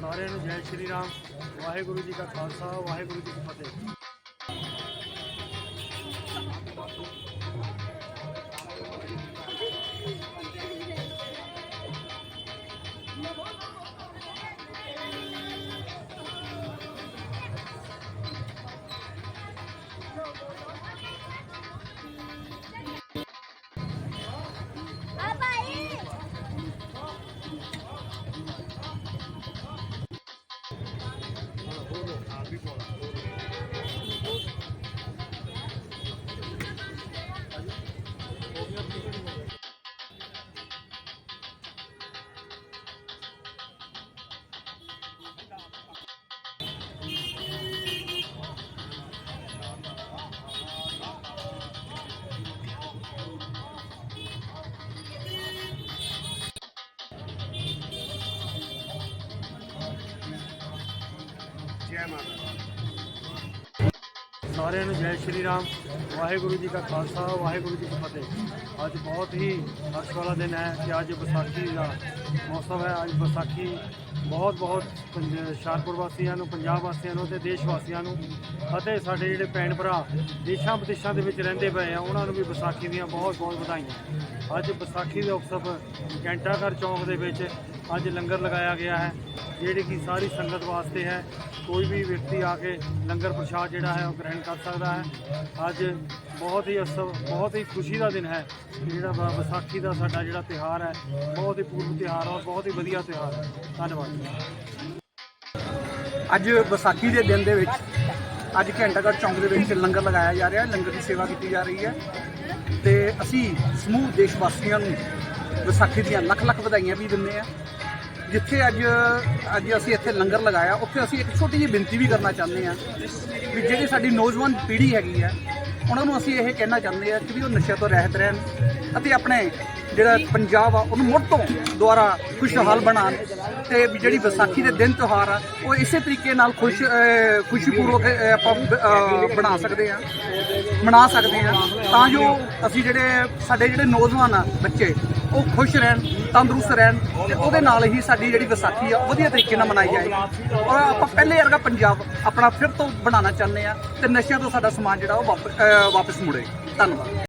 ਸਾਰਿਆਂ ਨੂੰ ਜੈ ਸ਼੍ਰੀ ਰਾਮ। ਵਾਹਿਗੁਰੂ ਜੀ ਕਾ ਖਾਲਸਾ ਵਾਹਿਗੁਰੂ ਜੀ ਕੀ ਫਤਿਹ। 做了。ਜੈ ਮਾਤਾ ਸਾਰਿਆਂ ਨੂੰ ਜੈ ਸ਼੍ਰੀ ਰਾਮ। ਵਾਹਿਗੁਰੂ ਜੀ ਕਾ ਖਾਲਸਾ, ਵਾਹਿਗੁਰੂ ਜੀ ਕੀ ਫਤਿਹ। ਅੱਜ ਬਹੁਤ ਹੀ ਹਰਸ਼ ਵਾਲਾ ਦਿਨ ਹੈ ਕਿ ਅੱਜ ਵਿਸਾਖੀ ਦਾ ਮੌਸਮ ਹੈ। ਅੱਜ ਵਿਸਾਖੀ ਬਹੁਤ ਬਹੁਤ ਪੰਜ- ਹੁਸ਼ਿਆਰਪੁਰ ਵਾਸੀਆਂ ਨੂੰ, ਪੰਜਾਬ ਵਾਸੀਆਂ ਨੂੰ ਤੇ ਦੇਸ਼ ਵਾਸੀਆਂ ਨੂੰ ਅਤੇ ਸਾਡੇ ਜਿਹੜੇ ਭੈਣ ਭਰਾ ਦੇਸ਼ਾਂ ਵਿਦੇਸ਼ਾਂ ਦੇ ਵਿੱਚ ਰਹਿੰਦੇ ਪਏ ਆ, ਉਹਨਾਂ ਨੂੰ ਵੀ ਵਿਸਾਖੀ ਦੀਆਂ ਬਹੁਤ ਬਹੁਤ ਵਧਾਈਆਂ। ਅੱਜ ਵਿਸਾਖੀ ਦੇ ਉਤਸਵ ਘੰਟਾਘਰ ਚੌਂਕ ਦੇ ਵਿੱਚ ਅੱਜ ਲੰਗਰ ਲਗਾਇਆ ਗਿਆ ਹੈ, ਜਿਹੜੀ ਕਿ ਸਾਰੀ ਸੰਗਤ ਵਾਸਤੇ ਹੈ। ਕੋਈ ਵੀ ਵਿਅਕਤੀ ਆ ਕੇ ਲੰਗਰ ਪ੍ਰਸ਼ਾਦ ਜਿਹੜਾ ਹੈ ਉਹ ਗ੍ਰਹਿਣ ਕਰ ਸਕਦਾ ਹੈ। ਅੱਜ ਬਹੁਤ ਹੀ ਅਸਵ ਬਹੁਤ ਹੀ ਖੁਸ਼ੀ ਦਾ ਦਿਨ ਹੈ। ਜਿਹੜਾ ਵਿਸਾਖੀ ਦਾ ਸਾਡਾ ਜਿਹੜਾ ਤਿਉਹਾਰ ਹੈ, ਬਹੁਤ ਹੀ ਪੂਰਵ ਤਿਉਹਾਰ ਔਰ ਬਹੁਤ ਹੀ ਵਧੀਆ ਤਿਉਹਾਰ ਹੈ। ਧੰਨਵਾਦ ਅੱਜ ਵਿਸਾਖੀ ਦੇ ਦਿਨ ਦੇ ਵਿੱਚ ਅੱਜ ਘੰਟਾਗੜ੍ਹ ਚੌਂਕ ਦੇ ਵਿੱਚ ਲੰਗਰ ਲਗਾਇਆ ਜਾ ਰਿਹਾ ਹੈ, ਲੰਗਰ ਦੀ ਸੇਵਾ ਕੀਤੀ ਜਾ ਰਹੀ ਹੈ। ਤੇ ਅਸੀਂ ਸਮੂਹ ਦੇਸ਼ ਵਾਸੀਆਂ ਨੂੰ ਵਿਸਾਖੀ ਦੀਆਂ ਲੱਖ ਲੱਖ ਵਧਾਈਆਂ ਵੀ ਦਿੰਦੇ ਆ ਜਿੱਥੇ ਅੱਜ ਅੱਜ ਅਸੀਂ ਇੱਥੇ ਲੰਗਰ ਲਗਾਇਆ ਉੱਥੇ ਅਸੀਂ ਇੱਕ ਛੋਟੀ ਜਿਹੀ ਬੇਨਤੀ ਵੀ ਕਰਨਾ ਚਾਹੁੰਦੇ ਆ ਵੀ ਜਿਹੜੀ ਸਾਡੀ ਨੌਜਵਾਨ ਪੀੜ੍ਹੀ ਹੈਗੀ ਆ ਉਹਨਾਂ ਨੂੰ ਅਸੀਂ ਇਹ ਕਹਿਣਾ ਚਾਹੁੰਦੇ ਆ ਕਿ ਵੀ ਉਹ ਨਸ਼ੇ ਤੋਂ ਰਹਿਤ ਰਹਿਣ ਅਤੇ ਆਪਣੇ ਜਿਹੜਾ ਪੰਜਾਬ ਆ ਉਹਨੂੰ ਮੁੜ ਤੋਂ ਦੁਆਰਾ ਖੁਸ਼ਹਾਲ ਬਣਾਉਣ ਤੇ ਵੀ ਜਿਹੜੀ ਵਿਸਾਖੀ ਦੇ ਦਿਨ ਤਿਉਹਾਰ ਆ ਉਹ ਇਸੇ ਤਰੀਕੇ ਨਾਲ ਖੁਸ਼ ਅਹ, ਖੁਸ਼ੀਪੂਰਵਕ ਆਪਾਂ ਬਣਾ ਸਕਦੇ ਆ ਮਨਾ ਸਕਦੇ ਆ ਤਾਂ ਜੋ ਅਸੀਂ ਜਿਹੜੇ ਸਾਡੇ ਜਿਹੜੇ ਨੌਜਵਾਨ ਆ ਬੱਚੇ ਉਹ ਖੁਸ਼ ਰਹਿਣ ਤੰਦਰੁਸਤ ਰਹਿਣ ਤੇ ਉਹਦੇ ਨਾਲ ਹੀ ਸਾਡੀ ਜਿਹੜੀ ਵਿਸਾਖੀ ਆ, ਵਧੀਆ ਤਰੀਕੇ ਨਾਲ ਮਨਾਈ ਜਾਏ। ਔਰ ਆਪਾਂ ਪਹਿਲੇ ਵਰਗਾ ਪੰਜਾਬ ਆਪਣਾ ਫਿਰ ਤੋਂ ਬਣਾਉਣਾ ਚਾਹੁੰਦੇ ਆ ਤੇ ਨਸ਼ਿਆਂ ਤੋਂ ਸਾਡਾ ਸਮਾਜ ਜਿਹੜਾ ਉਹ ਵਾਪ- ਵਾਪਸ ਮੁੜੇ। ਧੰਨਵਾਦ।